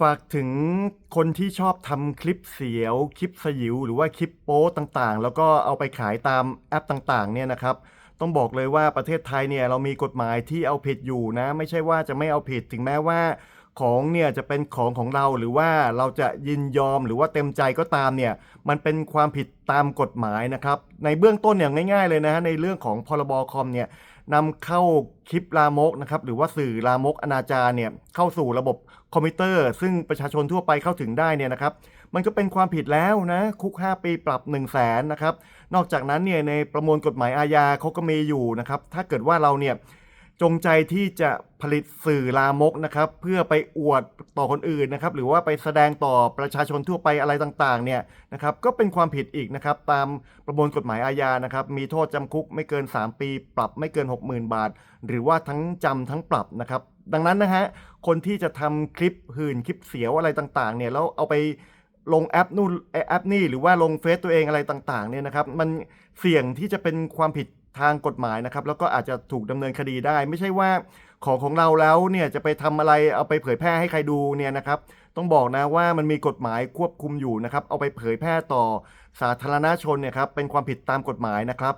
ฝากถึงคนที่ชอบทำคลิปเสียว คลิปสยิว หรือว่าคลิปโป๊ต่างๆ แล้วก็เอาไปขายตามแอปต่างๆ เนี่ยนะครับ ต้องบอกเลยว่าประเทศไทยเนี่ยเรามีกฎหมายที่เอาผิดอยู่นะ ไม่ใช่ว่าจะไม่เอาผิดถึงแม้ว่า ของเนี่ยจะเป็นของของเราหรือว่าเราจะยินยอมหรือว่าเต็มใจก็ตามเนี่ยมันเป็นความผิดตามกฎหมายนะครับในเบื้องต้นเนี่ยง่าย ๆ เลยนะฮะในเรื่องของพรบคอมเนี่ยนำเข้าคลิปลามกนะครับหรือว่าสื่อลามกอนาจารเนี่ยเข้าสู่ระบบคอมพิวเตอร์ ซึ่งประชาชนทั่วไปเข้าถึงได้เนี่ยนะครับมันก็เป็นความผิดแล้วนะคุก 5 ปีปรับ 1 0 0 0 0แสนนะครับนอกจากนั้นเนี่ยในประมวลกฎหมายอาญาเขาก็มีอยู่นะครับถ้าเกิดว่าเราเนี่ย จงใจที่จะผลิตสื่อลามกนะครับ เพื่อไปอวดต่อคนอื่นนะครับ หรือว่าไปแสดงต่อประชาชนทั่วไปอะไรต่างๆ เนี่ยนะครับ ก็เป็นความผิดอีกนะครับ ตามประมวลกฎหมายอาญานะครับ มีโทษจำคุกไม่เกิน 3 ปี ปรับไม่เกิน 60,000 บาท หรือว่าทั้งจำทั้งปรับนะครับ ดังนั้นนะฮะคนที่จะทำคลิปหื่นคลิปเสียวอะไรต่างๆ เนี่ยแล้วเอาไปลงแอปนู่นแอปนี่หรือว่าลงเฟซตัวเองอะไรต่างๆ เนี่ยนะครับ มันเสี่ยงที่จะเป็นความผิด ทางกฎหมายนะครับ แล้วก็อาจจะถูกดำเนินคดีได้ ไม่ใช่ว่าของของเราแล้วเนี่ยจะไปทำอะไรเอาไปเผยแพร่ให้ใครดูเนี่ยนะครับ ต้องบอกนะว่ามันมีกฎหมายควบคุมอยู่นะครับ เอาไปเผยแพร่ต่อสาธารณชนเนี่ยครับเป็นความผิดตามกฎหมายนะครับ